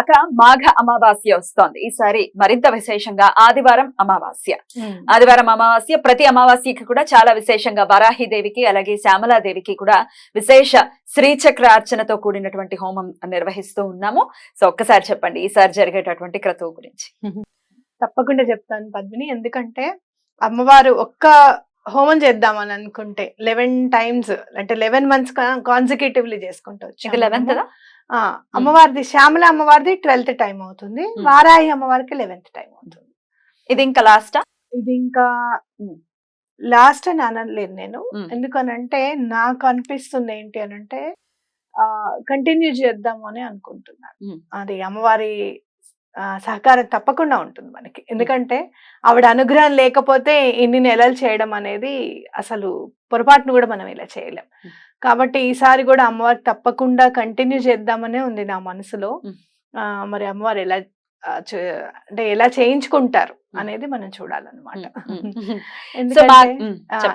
అక్క మాఘ అమావాస్య వస్తోంది. ఈసారి మరింత విశేషంగా ఆదివారం అమావాస్య. ఆదివారం అమావాస్య ప్రతి అమావాస్యకి కూడా చాలా విశేషంగా వరాహి దేవికి అలాగే శ్యామలాదేవికి కూడా విశేష శ్రీచక్ర అర్చనతో కూడినటువంటి హోమం నిర్వహిస్తూ ఉన్నాము. సో ఒక్కసారి చెప్పండి ఈసారి జరిగేటటువంటి క్రతువు గురించి. తప్పకుండా చెప్తాను పద్మిని. ఎందుకంటే అమ్మవారు ఒక్క హోమం చేద్దామని అనుకుంటే లెవెన్ టైమ్స్ అంటే లెవెన్ మంత్స్ కాన్సిక్యూటివ్లీ చేసుకుంటూ లెవెన్త్ అమ్మవారిది శ్యామల అమ్మవారిది ట్వెల్త్ టైం అవుతుంది. వారాహి అమ్మవారికి లెవెన్త్ టైం అవుతుంది ఇది ఇంకా లాస్ట్ ఇది ఇంకా. లాస్ట్ అని అనలేదు నేను. ఎందుకనంటే నాకు అనిపిస్తుంది ఏంటి అని అంటే కంటిన్యూ చేద్దాము అని అనుకుంటున్నాను. అది అమ్మవారి సహకారం తప్పకుండా ఉంటుంది మనకి. ఎందుకంటే ఆవిడ అనుగ్రహం లేకపోతే ఇన్ని నెలలు చేయడం అనేది అసలు పొరపాటును కూడా మనం ఇలా చేయలేం. కాబట్టి ఈసారి కూడా అమ్మవారి తప్పకుండా కంటిన్యూ చేద్దామనే ఉంది నా మనసులో. మరి అమ్మవారు ఎలా అంటే ఎలా చేయించుకుంటారు. అనేది మనం చూడాలన్నమాట. ఎందుకంటే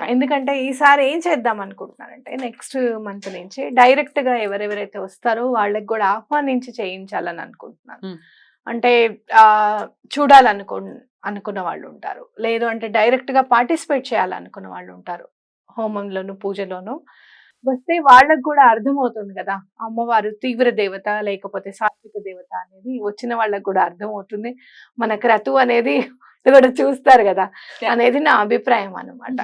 ఎందుకంటే ఈసారి ఏం చేద్దాం అనుకుంటున్నానంటే నెక్స్ట్ మంత్ నుంచి డైరెక్ట్గా ఎవరెవరైతే వస్తారో వాళ్ళకి కూడా ఆహ్వానించి చేయించాలని అనుకుంటున్నాను. అంటే చూడాలనుకు అనుకున్న వాళ్ళు ఉంటారు. లేదు అంటే డైరెక్ట్గా పార్టిసిపేట్ చేయాలనుకున్న వాళ్ళు ఉంటారు. హోమంలోను పూజలోను. వస్తే వాళ్ళకు కూడా అర్థమవుతుంది కదా! అమ్మవారు తీవ్ర దేవత లేకపోతే సాత్విక దేవత అనేది వచ్చిన వాళ్ళకి కూడా అర్థమవుతుంది. మన క్రతువు అనేది కూడా చూస్తారు కదా. అనేది నా అభిప్రాయం అన్నమాట.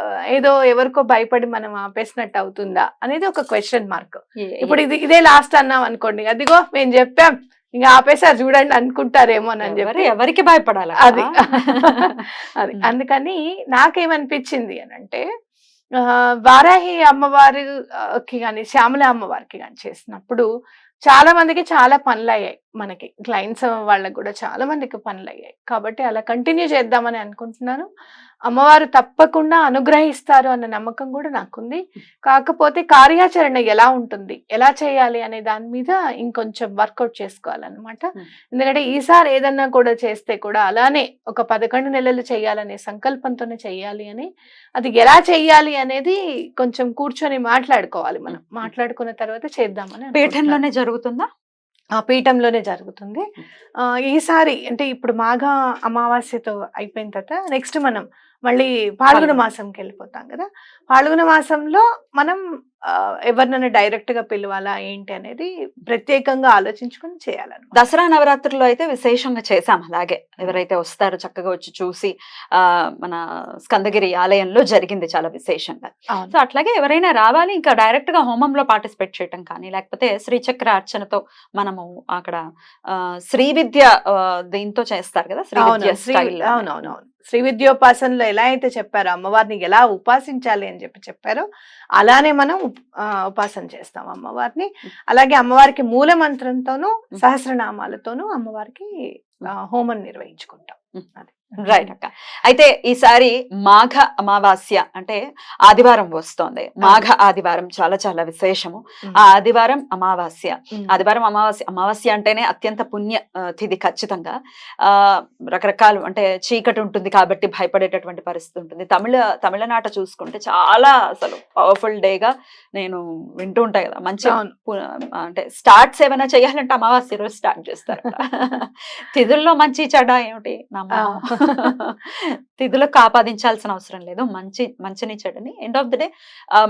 ఆ, ఏదో ఎవరికో భయపడి మనం ఆపేసినట్టు అవుతుందా? అనేది ఒక క్వశ్చన్ మార్క్ ఇప్పుడు ఇది ఇదే లాస్ట్ అన్నాం అనుకోండి. అదిగో మేము చెప్పాం. ఇంకా ఆపేసారు చూడండి అనుకుంటారేమో అని చెప్పి. ఎవరికి భయపడాలి? అది. అది. అందుకని నాకేమనిపించింది అని అంటే ఆ, వారాహి అమ్మవారికి కానీ శ్యామల అమ్మవారికి కానీ చేసినప్పుడు చాలా మందికి చాలా పనులు అయ్యాయి మనకి క్లయింట్స్ వాళ్ళకి కూడా చాలా మందికి పనులు అయ్యాయి కాబట్టి అలా కంటిన్యూ చేద్దామని అనుకుంటున్నాను అమ్మవారు తప్పకుండా అనుగ్రహిస్తారు అన్న నమ్మకం కూడా నాకుంది కాకపోతే కార్యాచరణ ఎలా ఉంటుంది ఎలా చేయాలి అనే దాని మీద ఇంకొంచెం వర్కౌట్ చేసుకోవాలన్నమాట. ఎందుకంటే ఈసారి ఏదన్నా కూడా చేస్తే కూడా అలానే ఒక పదకొండు నెలలు చేయాలనే సంకల్పంతోనే చెయ్యాలి అని అది ఎలా చెయ్యాలి అనేది కొంచెం కూర్చొని మాట్లాడుకోవాలి మనం. మాట్లాడుకున్న తర్వాత చేద్దామని. పీఠంలోనే జరుగుతుందా పీఠంలోనే జరుగుతుంది ఆ, ఈసారి అంటే ఇప్పుడు మాఘ అమావాస్యతో అయిపోయిన తర్వాత నెక్స్ట్ మనం మళ్ళీ పాల్గొన. మాసంకి వెళ్ళిపోతాం కదా పాల్గొన మాసంలో మనం ఎవరినైనా డైరెక్ట్గా పిలవాలా ఏంటి అనేది ప్రత్యేకంగా ఆలోచించుకొని చేయాలన్నమాట. దసరా నవరాత్రుల్లో అయితే విశేషంగా చేశాం అలాగే. ఎవరైతే వస్తారో చక్కగా వచ్చి చూసి ఆ మన స్కందగిరి ఆలయంలో జరిగింది చాలా విశేషంగా. సో అట్లాగే ఎవరైనా రావాలి ఇంకా డైరెక్ట్గా హోమంలో పార్టిసిపేట్ చేయటం కానీ లేకపోతే శ్రీచక్ర అర్చనతో మనము అక్కడ ఆ, శ్రీ విద్య దీంతో చేస్తారు కదా శ్రీ విద్య స్టైల్. అవునవునవును. శ్రీ విద్యోపాసనలో ఎలా అయితే చెప్పారో అమ్మవారిని ఎలా ఉపాసించాలి అని చెప్పి చెప్పారో అలానే మనం ఉపాసన చేస్తాం అమ్మవారిని. అలాగే అమ్మవారికి మూల మంత్రంతోనూ సహస్రనామాలతోనూ అమ్మవారికి హోమం నిర్వహించుకుంటాం. అది. రైట్ అక్క. అయితే ఈసారి మాఘ అమావాస్య అంటే ఆదివారం వస్తోంది. మాఘ ఆదివారం చాలా చాలా విశేషము. ఆ ఆదివారం అమావాస్య. ఆదివారం అమావాస్య అమావాస్య అంటేనే అత్యంత పుణ్య తిథి ఖచ్చితంగా. ఆ రకరకాలు అంటే చీకటి ఉంటుంది కాబట్టి భయపడేటటువంటి పరిస్థితి ఉంటుంది. తమిళ తమిళనాట చూసుకుంటే చాలా అసలు పవర్ఫుల్ డేగా నేను వింటూ ఉంటాయి కదా. మంచి అంటే స్టార్ట్స్ ఏమైనా చేయాలంటే అమావాస్య రోజు స్టార్ట్ చేస్తారు తిథుల్లో మంచి చెడ ఏమిటి. తిథులకు ఆపాదించాల్సిన అవసరం లేదు మంచి మంచిని చెడని ఎండ్ ఆఫ్ ది డే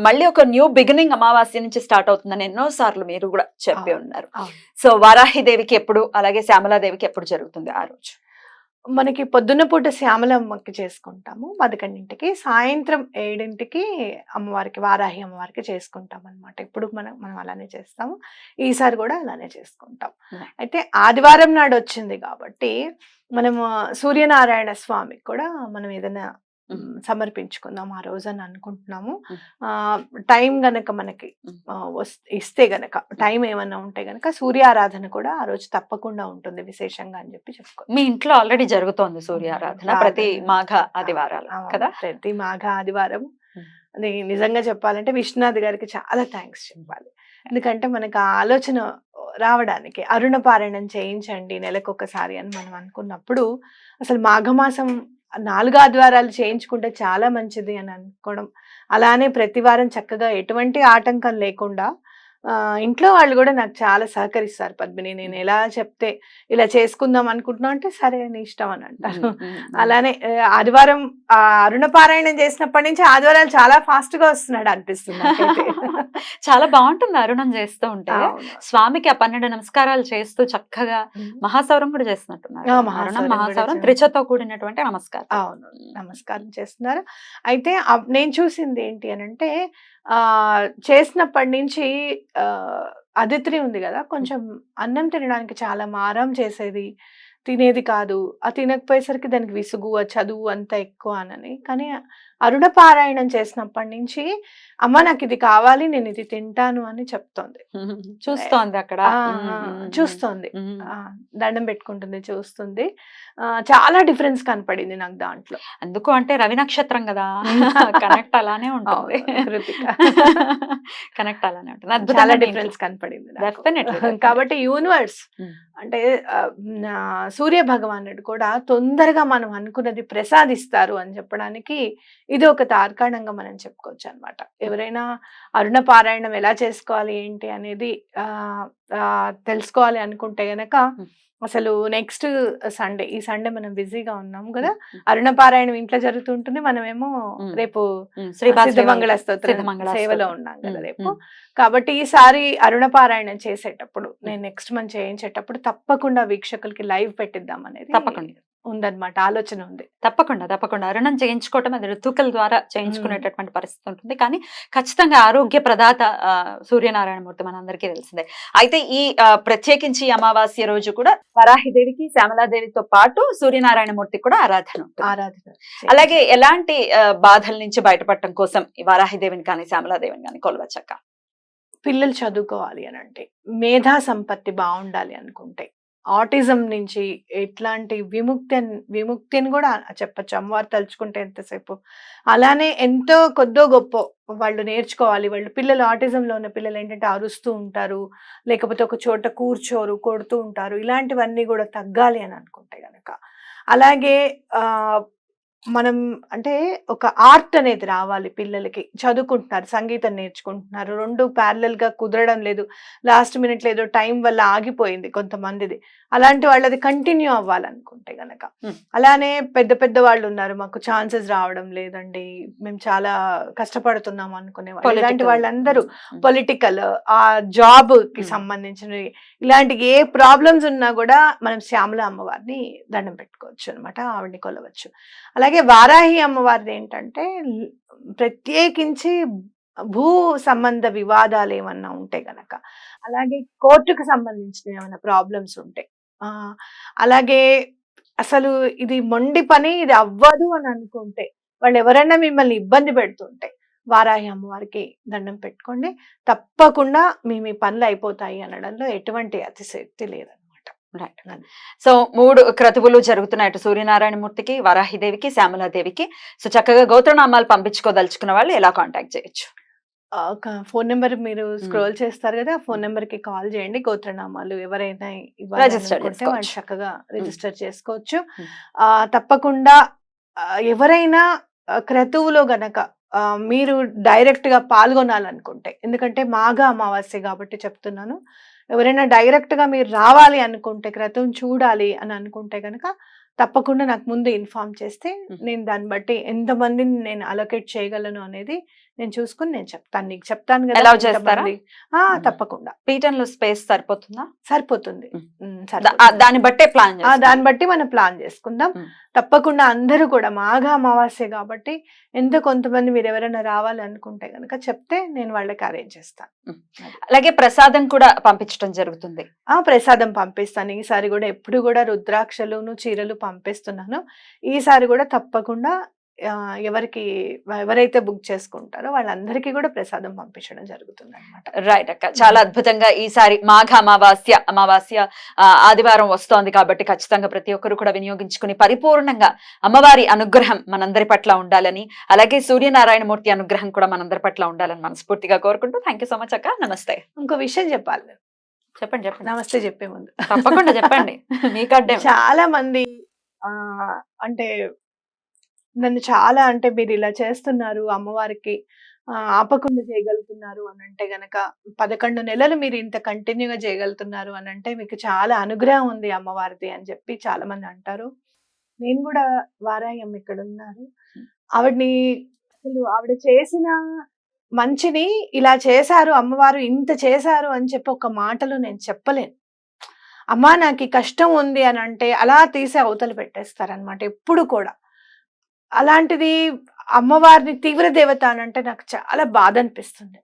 మళ్ళీ ఒక న్యూ బిగినింగ్ అమావాస్య నుంచి స్టార్ట్ అవుతుందని ఎన్నో సార్లు మీరు కూడా చెప్పి. ఉన్నారు. సో వారాహి దేవికి ఎప్పుడు అలాగే శ్యామలాదేవికి ఎప్పుడు జరుగుతుంది ఆ రోజు మనకి పొద్దున్న పూట శ్యామలమ్మకి చేసుకుంటాము. పదకొండింటికి సాయంత్రం ఏడింటికి అమ్మవారికి వారాహి అమ్మవారికి చేసుకుంటాం అన్నమాట ఇప్పుడు మనం మనం అలానే చేస్తాము. ఈసారి కూడా అలానే చేసుకుంటాం. అయితే ఆదివారం నాడు వచ్చింది కాబట్టి మనము సూర్యనారాయణ స్వామికి కూడా మనం ఏదైనా సమర్పించుకుందాం ఆ రోజు అని అనుకుంటున్నాము. టైం గనక మనకి ఇస్తే గనక టైం ఏమన్నా ఉంటే గనక సూర్య ఆరాధన కూడా ఆ రోజు తప్పకుండా ఉంటుంది విశేషంగా అని చెప్పి చెప్పుకో మీ ఇంట్లో ఆల్రెడీ జరుగుతోంది సూర్యారాధన ప్రతి. మాఘ ఆదివారాలు కదా? ప్రతి మాఘ ఆదివారం. నిజంగా చెప్పాలంటే విశ్వనాథ్ గారికి చాలా థ్యాంక్స్ చెప్పాలి. ఎందుకంటే మనకు ఆ ఆలోచన రావడానికి అరుణ పారాయణం చేయించండి నెలకు ఒకసారి అని మనం అనుకున్నప్పుడు అసలు మాఘమాసం నాలుగు ఆదివారాలు చేయించుకుంటే చాలా మంచిది అని అనుకోవడం. అలానే ప్రతి వారం చక్కగా ఎటువంటి ఆటంకం లేకుండా ఇంట్లో వాళ్ళు కూడా నాకు చాలా సహకరిస్తారు పద్మిని. నేను ఎలా చెప్తే ఇలా చేసుకుందాం అనుకుంటున్నా అంటే సరే నీ ఇష్టం అని అంటారు. అలానే ఆదివారం ఆ, అరుణ పారాయణం చేసినప్పటి నుంచి ఆదివారాలు చాలా ఫాస్ట్గా వస్తున్నాడు అనిపిస్తుంది. చాలా బాగుంటుంది అరుణం చేస్తూ ఉంటే. స్వామికి ఆ పన్నెండు నమస్కారాలు చేస్తూ చక్కగా మహాసౌరం కూడా చేస్తున్నట్టున్నారు. మహాసౌరం. త్రిచతో కూడినటువంటి నమస్కారం. అవును. నమస్కారం చేస్తున్నారు. అయితే నేను చూసింది ఏంటి అని అంటే చేసినప్పటి నుంచి అదిత్రి ఉంది కదా కొంచెం అన్నం తినడానికి చాలా మారం చేసేది. తినేది కాదు. ఆ తినకపోయేసరికి దానికి విసుగు ఆ చదువు అంత ఎక్కువ అనని. కానీ అరుణ పారాయణం చేసినప్పటి నుంచి అమ్మ నాకు ఇది కావాలి నేను ఇది తింటాను అని చెప్తోంది. చూస్తోంది అక్కడ. చూస్తోంది. దండం పెట్టుకుంటుంది చూస్తుంది. చాలా డిఫరెన్స్ కనపడింది నాకు దాంట్లో. ఎందుకు అంటే రవి నక్షత్రం కదా. కనెక్ట్ అలానే ఉంటుంది. కనెక్ట్ అలానే ఉంటుంది. చాలా డిఫరెన్స్ కనపడింది. కాబట్టి యూనివర్స్. అంటే సూర్య భగవానుడు కూడా తొందరగా మనం అనుకున్నది ప్రసాదిస్తారు అని చెప్పడానికి ఇది ఒక తార్కాణంగా మనం చెప్పుకోవచ్చు అన్నమాట. ఎవరైనా అరుణ పారాయణం ఎలా చేసుకోవాలి ఏంటి అనేది ఆ ఆ, తెలుసుకోవాలి అనుకుంటే గనక అసలు నెక్స్ట్ సండే ఈ సండే మనం బిజీగా ఉన్నాం కదా. అరుణ పారాయణం ఇంట్లో జరుగుతుంటుంది మనమేమో. రేపు సిద్ధమంగళ స్తోత్రం సేవలో. ఉన్నాం కదా. రేపు. కాబట్టి ఈసారి అరుణపారాయణం చేసేటప్పుడు నేను నెక్స్ట్ మంత్ చేయించేటప్పుడు తప్పకుండా వీక్షకులకి లైవ్ పెట్టిద్దాం అనేది తప్పకుండా. ఉందన్నమాట ఆలోచన ఉంది. తప్పకుండా తప్పకుండా. అరుణం చేయించుకోవటం అది ఋతుకల ద్వారా చేయించుకునేటటువంటి పరిస్థితి ఉంటుంది. కానీ ఖచ్చితంగా ఆరోగ్య ప్రదాత ఆ, సూర్యనారాయణమూర్తి మనందరికీ తెలిసిందే. అయితే ఈ ప్రత్యేకించి అమావాస్య రోజు కూడా వరాహిదేవికి శ్యామలాదేవితో పాటు సూర్యనారాయణమూర్తి కూడా ఆరాధన ఆరాధన అలాగే ఎలాంటి బాధల నుంచి బయటపడటం కోసం ఈ వరాహిదేవిని కానీ శ్యామలాదేవిని కానీ కొలవచ్చక్క? పిల్లలు చదువుకోవాలి అని అంటే మేధా సంపత్తి బాగుండాలి అనుకుంటే ఆటిజం నుంచి ఎట్లాంటి విముక్తి విముక్తిని కూడా చెప్పచ్చు. అమ్మవారు తలుచుకుంటే ఎంతసేపు. అలానే ఎంతో కొద్దో గొప్ప వాళ్ళు నేర్చుకోవాలి. వాళ్ళు పిల్లలు ఆటిజంలో ఉన్న పిల్లలు ఏంటంటే అరుస్తూ ఉంటారు. లేకపోతే ఒక చోట కూర్చోరు కొడుతూ ఉంటారు. ఇలాంటివన్నీ కూడా తగ్గాలి అని అనుకుంటే కనుక అలాగే మనం అంటే ఒక ఆర్ట్ అనేది రావాలి పిల్లలకి చదువుకుంటున్నారు సంగీతం నేర్చుకుంటున్నారు రెండు గా కుదరడం లేదు లాస్ట్ మినిట్ ఏదో టైం వల్ల ఆగిపోయింది కొంతమందిది అలాంటి వాళ్ళది కంటిన్యూ అవ్వాలనుకుంటే గనక. అలానే పెద్ద పెద్ద వాళ్ళు ఉన్నారు మాకు ఛాన్సెస్ రావడం లేదండి మేము చాలా కష్టపడుతున్నాం అనుకునే వాళ్ళు ఇలాంటి. వాళ్ళందరూ. పొలిటికల్ ఆ జాబ్కి. సంబంధించినవి ఇలాంటి ఏ ప్రాబ్లమ్స్ ఉన్నా కూడా మనం శ్యామల అమ్మవారిని దండం పెట్టుకోవచ్చు అనమాట ఆవిడని కొలవచ్చు అలాగే వారాహి అమ్మవారిది ఏంటంటే ప్రత్యేకించి భూ సంబంధ వివాదాలు ఏమన్నా ఉంటే గనక అలాగే కోర్టుకు సంబంధించిన ఏమైనా ప్రాబ్లమ్స్ ఉంటాయి అలాగే అసలు ఇది మొండి పని ఇది అవ్వదు అని అనుకుంటే వాళ్ళు ఎవరైనా మిమ్మల్ని ఇబ్బంది పెడుతుంటే వారాహి అమ్మవారికి దండం పెట్టుకోండి. తప్పకుండా మీ మీ పనులు అయిపోతాయి అనడంలో ఎటువంటి అతిశక్తి లేదనమాట రైట్ సో మూడు క్రతువులు జరుగుతున్నాయి అటు సూర్యనారాయణమూర్తికి వరాహిదేవికి శ్యామలాదేవికి. సో చక్కగా గోత్రనామాలు పంపించుకోదలుచుకున్న వాళ్ళు ఎలా కాంటాక్ట్ చేయొచ్చు? ఫోన్ నెంబర్ మీరు స్క్రోల్ చేస్తారు కదా ఫోన్ నెంబర్కి కాల్ చేయండి. గోత్రనామాలు ఎవరైనా ఇవ్వాలి Register అనుకుంటే వాళ్ళు చేసుకోవచ్చు. చక్కగా రిజిస్టర్ చేసుకోవచ్చు. ఆ తప్పకుండా ఎవరైనా క్రతువులో గనక మీరు డైరెక్ట్గా పాల్గొనాలనుకుంటే ఎందుకంటే మాఘ అమావాస్య కాబట్టి చెప్తున్నాను. ఎవరైనా డైరెక్ట్గా మీరు రావాలి అనుకుంటే క్రతువుని చూడాలి అని అనుకుంటే గనక తప్పకుండా నాకు ముందు ఇన్ఫార్మ్ చేస్తే. నేను దాన్ని బట్టి ఎంతమందిని నేను అలొకేట్ చేయగలను అనేది నేను చూసుకుని నేను చెప్తాను. నీకు చెప్తాను కదా. చేస్తారా? ఆ, Hmm. తప్పకుండా. పీఠంలో స్పేస్ సరిపోతుందా? సరిపోతుంది. Hmm. ఆ, దాన్ని బట్టే ప్లాన్ దాన్ని బట్టి మనం ప్లాన్ చేసుకుందాం. Hmm. తప్పకుండా అందరూ కూడా మాఘ అమావాస్య కాబట్టి ఎంత కొంతమంది మీరు ఎవరైనా రావాలి అనుకుంటే గనక చెప్తే నేను వాళ్ళకి అరేంజ్ చేస్తాను. అలాగే ప్రసాదం కూడా పంపించడం జరుగుతుంది. ఆ ప్రసాదం పంపిస్తాను. ఈసారి కూడా ఎప్పుడు కూడా రుద్రాక్షలును చీరలు పంపిస్తున్నాను. ఈసారి కూడా తప్పకుండా ఎవరికి ఎవరైతే బుక్ చేసుకుంటారో వాళ్ళందరికీ కూడా ప్రసాదం పంపించడం జరుగుతుంది అనమాట రైట్ అక్క చాలా అద్భుతంగా ఈసారి మాఘ అమావాస్య అమావాస్య ఆదివారం వస్తోంది కాబట్టి ఖచ్చితంగా ప్రతి ఒక్కరు కూడా వినియోగించుకుని పరిపూర్ణంగా అమ్మవారి అనుగ్రహం మనందరి పట్ల ఉండాలని అలాగే సూర్యనారాయణ మూర్తి అనుగ్రహం కూడా మనందరి పట్ల ఉండాలని మనస్ఫూర్తిగా కోరుకుంటూ థ్యాంక్ యూ సో మచ్ అక్క. నమస్తే. ఇంకో విషయం చెప్పాలి. చెప్పండి చెప్పండి. నమస్తే చెప్పే ముందు. తప్పకుండా చెప్పండి. మీకు అడ్డే చాలా మంది ఆ అంటే నన్ను చాలా అంటే మీరు ఇలా చేస్తున్నారు అమ్మవారికి ఆపకుండా చేయగలుగుతున్నారు అని అంటే గనక పదకొండు నెలలు మీరు ఇంత కంటిన్యూగా చేయగలుగుతున్నారు అని అంటే మీకు చాలా అనుగ్రహం ఉంది అమ్మవారిది అని చెప్పి చాలా మంది అంటారు. నేను కూడా వారాయం ఇక్కడ ఉన్నారు ఆవిడని అసలు ఆవిడ చేసిన మంచిని ఇలా చేశారు అమ్మవారు ఇంత చేశారు అని చెప్పి ఒక మాటలో నేను చెప్పలేను. అమ్మా నాకు కష్టం ఉంది అని అంటే అలా తీసి అవతలు పెట్టేస్తారనమాట ఎప్పుడు కూడా. అలాంటిది అమ్మవారిని తీవ్ర దేవత అని అంటే నాకు చాలా బాధ అనిపిస్తుంది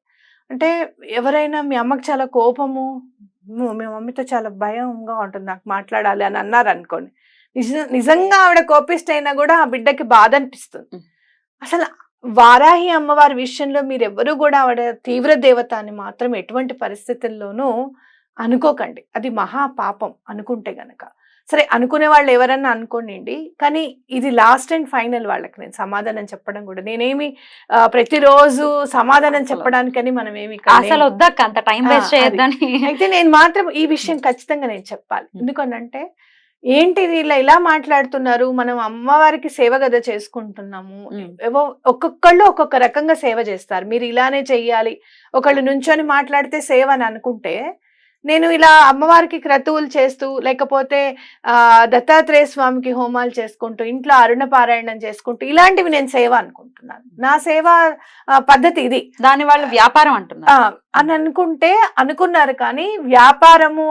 అంటే ఎవరైనా మీ అమ్మకి చాలా కోపము "ము- మమ్మీతో చాలా భయంగా ఉంటుంది నాకు మాట్లాడాలి అని అన్నారు అనుకోండి నిజ నిజంగా ఆవిడ కోపిస్ట్ అయినా కూడా ఆ బిడ్డకి బాధ అనిపిస్తుంది. అసలు వారాహి అమ్మవారి విషయంలో మీరు ఎవరు కూడా ఆవిడ తీవ్ర దేవత అని మాత్రం ఎటువంటి పరిస్థితుల్లోనూ అనుకోకండి. అది మహా పాపం అనుకుంటే గనక. సరే అనుకునే వాళ్ళు ఎవరన్నా అనుకోండి కానీ ఇది లాస్ట్ అండ్ ఫైనల్ వాళ్ళకి నేను సమాధానం చెప్పడం కూడా. నేనేమి ప్రతిరోజు సమాధానం. చెప్పడానికని మనం ఏమి అసలు. వద్దక్క అంత టైం వేస్ట్ చేయొద్దని. అయితే నేను మాత్రం ఈ విషయం ఖచ్చితంగా నేను చెప్పాలి. ఎందుకనంటే ఏంటిది ఇలా ఇలా మాట్లాడుతున్నారు? మనం అమ్మవారికి సేవ గద చేసుకుంటున్నాము. ఏవో ఒక్కొక్కళ్ళు ఒక్కొక్క రకంగా సేవ చేస్తారు. మీరు ఇలానే చెయ్యాలి. ఒకళ్ళు నుంచొని మాట్లాడితే సేవ అని అనుకుంటే నేను ఇలా అమ్మవారికి క్రతువులు చేస్తూ లేకపోతే దత్తాత్రేయ స్వామికి హోమాలు చేసుకుంటూ ఇంట్లో అరుణ పారాయణం చేసుకుంటూ ఇలాంటివి నేను సేవ అనుకుంటున్నాను. నా సేవ పద్ధతి ఇది. దాని వాళ్ళు వ్యాపారం అంటున్నారు. అని అనుకుంటే అనుకున్నారు కానీ వ్యాపారము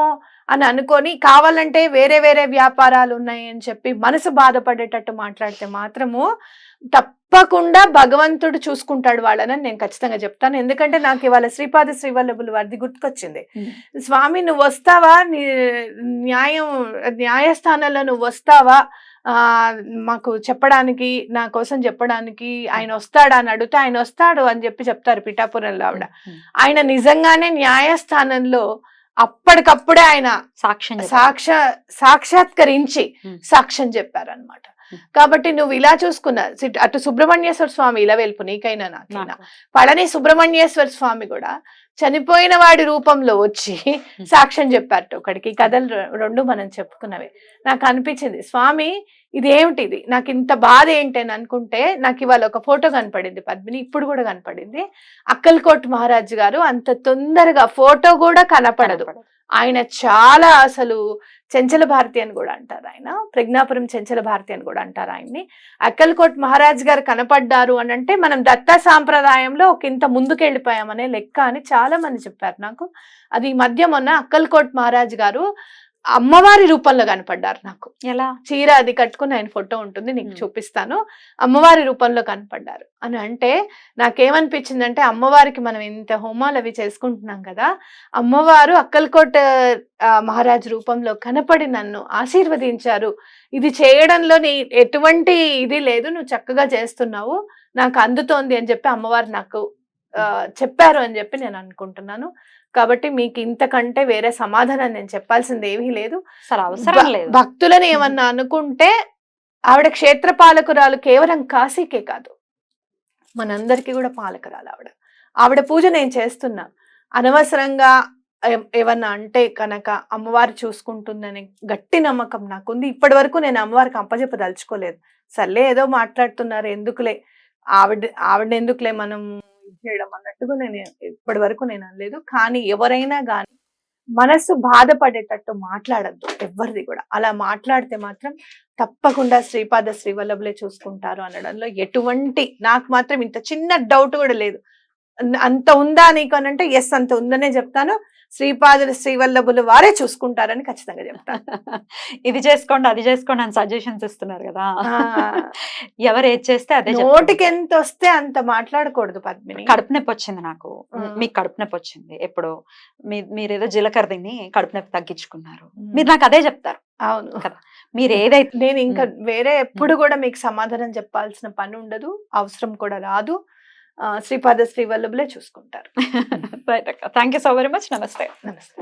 అని అనుకొని కావాలంటే వేరే వేరే వ్యాపారాలు ఉన్నాయి అని చెప్పి మనసు బాధపడేటట్టు మాట్లాడితే మాత్రము తప్పకుండా భగవంతుడు చూసుకుంటాడు వాళ్ళని నేను ఖచ్చితంగా చెప్తాను. ఎందుకంటే నాకు ఇవాళ శ్రీపాద శ్రీవల్లభులు వారిది గుర్తుకొచ్చింది. స్వామి నువ్వు వస్తావా? న్యాయం న్యాయస్థానంలో నువ్వు వస్తావా? మాకు చెప్పడానికి నా కోసం చెప్పడానికి ఆయన వస్తాడా అని అడిగితే ఆయన వస్తాడు అని చెప్పి చెప్తారు పిఠాపురంలో ఆవిడ. ఆయన నిజంగానే న్యాయస్థానంలో అప్పటికప్పుడే ఆయన సాక్ష్యం. సాక్ష సాక్షాత్కరించి. సాక్ష్యం చెప్పారనమాట. కాబట్టి నువ్వు ఇలా చూసుకున్నా అటు సుబ్రహ్మణ్యేశ్వర స్వామి ఇలా వెలుపు నీకైనా నాకైనా నాకు. పళని సుబ్రహ్మణ్యేశ్వర స్వామి కూడా చనిపోయిన వాడి రూపంలో వచ్చి సాక్ష్యం చెప్పారట ఒకడికి. ఈ కథలు రెండు మనం చెప్పుకున్నవే. నాకు అనిపించింది స్వామి ఇది? ఏమిటిది నాకు ఇంత బాధ ఏంటి అని అనుకుంటే నాకు ఇవాళ ఒక ఫోటో కనపడింది పద్మిని ఇప్పుడు కూడా కనపడింది. అక్కల్కోట్ మహారాజు గారు అంత తొందరగా ఫోటో కూడా కనపడదు. ఆయన చాలా అసలు చెంచల భారతి అని కూడా అంటారు ఆయన. ప్రజ్ఞాపురం చెంచల భారతి అని కూడా అంటారు ఆయన్ని. అక్కల్కోట్ మహారాజ్ గారు కనపడ్డారు అని అంటే మనం దత్త సాంప్రదాయంలో ఒక ఇంత ముందుకు వెళ్ళిపోయామనే లెక్క అని చాలా మంది చెప్పారు నాకు. అది ఈ మధ్య మొన్న అక్కల్కోట్ మహారాజ్ గారు అమ్మవారి రూపంలో కనపడ్డారు నాకు. ఎలా? చీర అది కట్టుకుని ఆయన ఫోటో ఉంటుంది నీకు. చూపిస్తాను. అమ్మవారి రూపంలో కనపడ్డారు. అని అంటే నాకేమనిపించింది అంటే అమ్మవారికి మనం ఇంత హోమాలు అవి చేసుకుంటున్నాం కదా అమ్మవారు అక్కల్కోట మహారాజ్ రూపంలో కనపడి నన్ను ఆశీర్వదించారు. ఇది చేయడంలో నీ ఎటువంటి ఇది లేదు నువ్వు చక్కగా చేస్తున్నావు నాకు అందుతోంది అని చెప్పి అమ్మవారు నాకు చెప్పారు అని చెప్పి నేను అనుకుంటున్నాను. కాబట్టి మీకు ఇంతకంటే వేరే సమాధానం నేను చెప్పాల్సింది ఏమీ లేదు. అసలు అవసరం లేదు. భక్తులను ఏమన్నా అనుకుంటే ఆవిడ క్షేత్ర పాలకురాలు కేవలం కాశీకే కాదు. మనందరికీ కూడా పాలకురాలు ఆవిడ. ఆవిడ పూజ నేను చేస్తున్నా. అనవసరంగా ఏమన్నా అంటే కనుక అమ్మవారు చూసుకుంటుందని గట్టి నమ్మకం నాకుంది. ఇప్పటి వరకు నేను అమ్మవారికి అప్పచెప్పదలుచుకోలేదు సర్లే ఏదో మాట్లాడుతున్నారు ఎందుకులే? ఆవిడ ఆవిడ ఎందుకులే మనం చేయడం అన్నట్టుగా నేను ఇప్పటి వరకు నేను అనలేదు. కానీ ఎవరైనా కానీ మనసు బాధపడేటట్టు మాట్లాడద్దు ఎవరిది కూడా. అలా మాట్లాడితే మాత్రం తప్పకుండా శ్రీపాద శ్రీవల్లభులే చూసుకుంటారు అనడంలో ఎటువంటి నాకు మాత్రం ఇంత చిన్న డౌట్ కూడా లేదు. అంత ఉందా నీకు అని అంటే ఎస్ అంత ఉందనే చెప్తాను. శ్రీపాద శ్రీవల్లభులు వారే చూసుకుంటారని ఖచ్చితంగా చెప్తాను. ఇది చేసుకోండి అది చేసుకోండి అని సజెషన్స్ ఇస్తున్నారు కదా. ఎవరు ఏది చేస్తే అదే. నోటికి ఎంత వస్తే అంత మాట్లాడకూడదు పద్మిని. కడుపు నొప్పి వచ్చింది నాకు. మీకు కడుపు నొప్పి వచ్చింది. ఎప్పుడు మీరు ఏదో జీలకర్ర తిని కడుపు నొప్పి తగ్గించుకున్నారు. మీరు నాకు అదే చెప్తారు. అవును. కదా. మీరు ఏదైతే నేను ఇంకా వేరే ఎప్పుడు కూడా మీకు సమాధానం చెప్పాల్సిన పని ఉండదు. అవసరం కూడా రాదు. శ్రీపాద శ్రీ వల్లభులే చూసుకుంటారు thank you so very much నమస్తే నమస్తే.